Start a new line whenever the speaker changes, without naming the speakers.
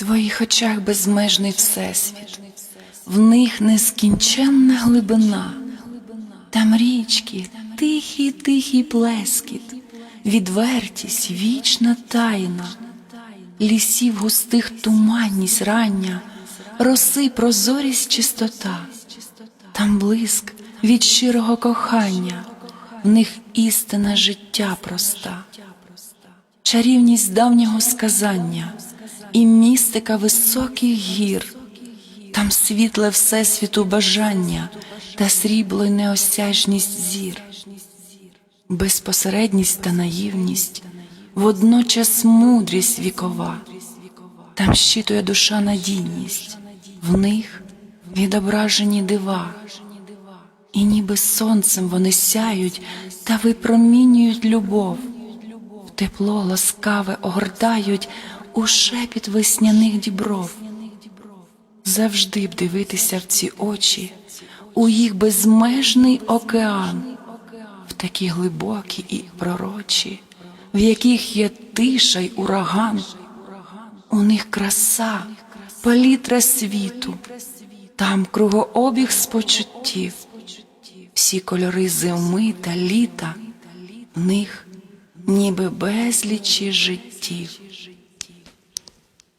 твоїх очах безмежний всесвіт, в них нескінченна глибина, там річки, тихий, тихий плескіт, відвертість, вічна тайна, лісів густих туманність рання, роси прозорість чистота, там блиск від щирого кохання, в них істина життя проста. Чарівність давнього сказання і містика високих гір, там світле всесвіту бажання та срібло й неосяжність зір, безпосередність та наївність, водночас мудрість вікова, там щитує душа надійність, в них відображені дива. І ніби сонцем вони сяють та випромінюють любов, тепло ласкаве огортають у шепіт весняних дібров. Завжди б дивитися в ці очі, у їх безмежний океан, в такі глибокі і пророчі, в яких є тиша й ураган. У них краса, палітра світу, там кругообіг спочуттів, всі кольори зими та літа, в них ніби безлічі життів.